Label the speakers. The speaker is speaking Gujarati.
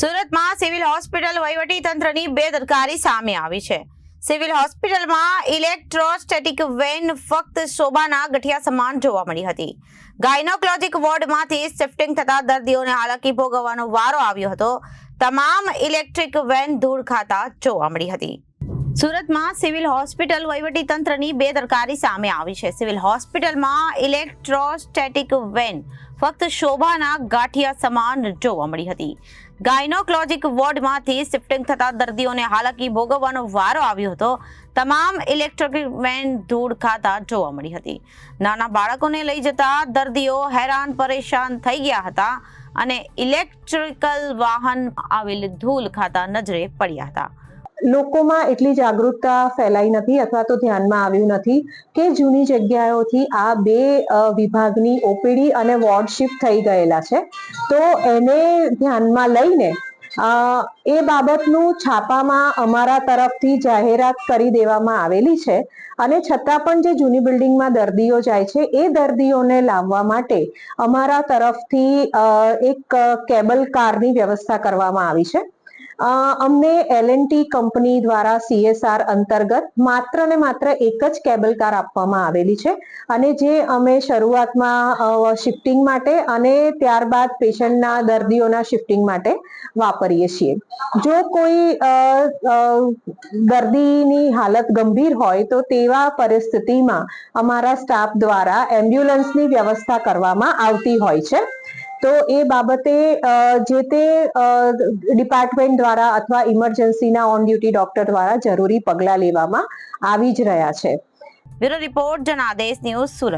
Speaker 1: સુરતમાં સિવિલ હોસ્પિટલ વહીવટી તંત્રની બેદરકારી સામે આવી છે. સિવિલ હોસ્પિટલમાં ઇલેક્ટ્રોસ્ટેટિક વેન ફક્ત શોભાના ગઠિયા સમાન જોવા મળી હતી. ગાયનોકોલોજીક વોર્ડમાંથી શિફ્ટિંગ થતા દર્દીઓને હાલાકી ભોગવવાનો વારો આવ્યો હતો. તમામ ઇલેક્ટ્રિક વેન ધૂળ ખાતા જોવા મળી હતી. સુરતમાં સિવિલ હોસ્પિટલ વહીવટી તંત્રની બેદરકારી સામે આવી છે. સિવિલ હોસ્પિટલમાં ઇલેક્ટ્રોસ્ટેટિક વેન ફક્ત શોભાના ગાંઠિયા સમાન જોવા મળી હતી. ગાયનોક્લોજિક વોર્ડમાંથી શિફ્ટિંગ થતા દર્દીઓને હાલાકી ભોગવવાનો વારો આવ્યો હતો. તમામ ઇલેક્ટ્રોનિક વેન ધૂળ ખાતા જોવા મળી હતી. નાના બાળકોને લઈ જતા દર્દીઓ હેરાન પરેશાન થઈ ગયા હતા અને ઇલેક્ટ્રિકલ વાહન આવેલ ધૂળ ખાતા નજરે પડ્યા હતા.
Speaker 2: લોકોમાં એટલી જાગૃતતા ફેલાઈ નથી અથવા તો ધ્યાનમાં આવ્યું નથી કે જૂની જગ્યાઓથી આ બે વિભાગની ઓપીડી અને વોર્ડ શિફ્ટ થઈ ગયેલા છે. તો એને ધ્યાનમાં લઈને એ બાબતનું છાપામાં અમારા તરફથી જાહેરાત કરી દેવામાં આવેલી છે અને છતાં પણ જે જૂની બિલ્ડિંગમાં દર્દીઓ જાય છે, એ દર્દીઓને લાવવા માટે અમારા તરફથી એક કેબલ કારની વ્યવસ્થા કરવામાં આવી છે. અમને એલએનટી કંપની દ્વારા સીએસઆર અંતર્ગત માત્ર ને માત્ર એક જ કેબલ કાર આપવામાં આવેલી છે. અને જે અમે શરૂઆતમાં શિફ્ટિંગ માટે અને ત્યારબાદ પેશન્ટના દર્દીઓના શિફ્ટિંગ માટે વાપરીએ છીએ. જો કોઈ દર્દીની હાલત ગંભીર હોય તો તેવા પરિસ્થિતિમાં અમારા સ્ટાફ દ્વારા એમ્બ્યુલન્સની વ્યવસ્થા કરવામાં આવતી હોય છે. તો એ બાબતે જે તે ડિપાર્ટમેન્ટ દ્વારા અથવા ઇમરજન્સીના ઓન ડ્યુટી ડોક્ટર દ્વારા જરૂરી પગલાં લેવામાં આવી જ રહ્યા છે.
Speaker 1: Bureau report Janadesh news Surat.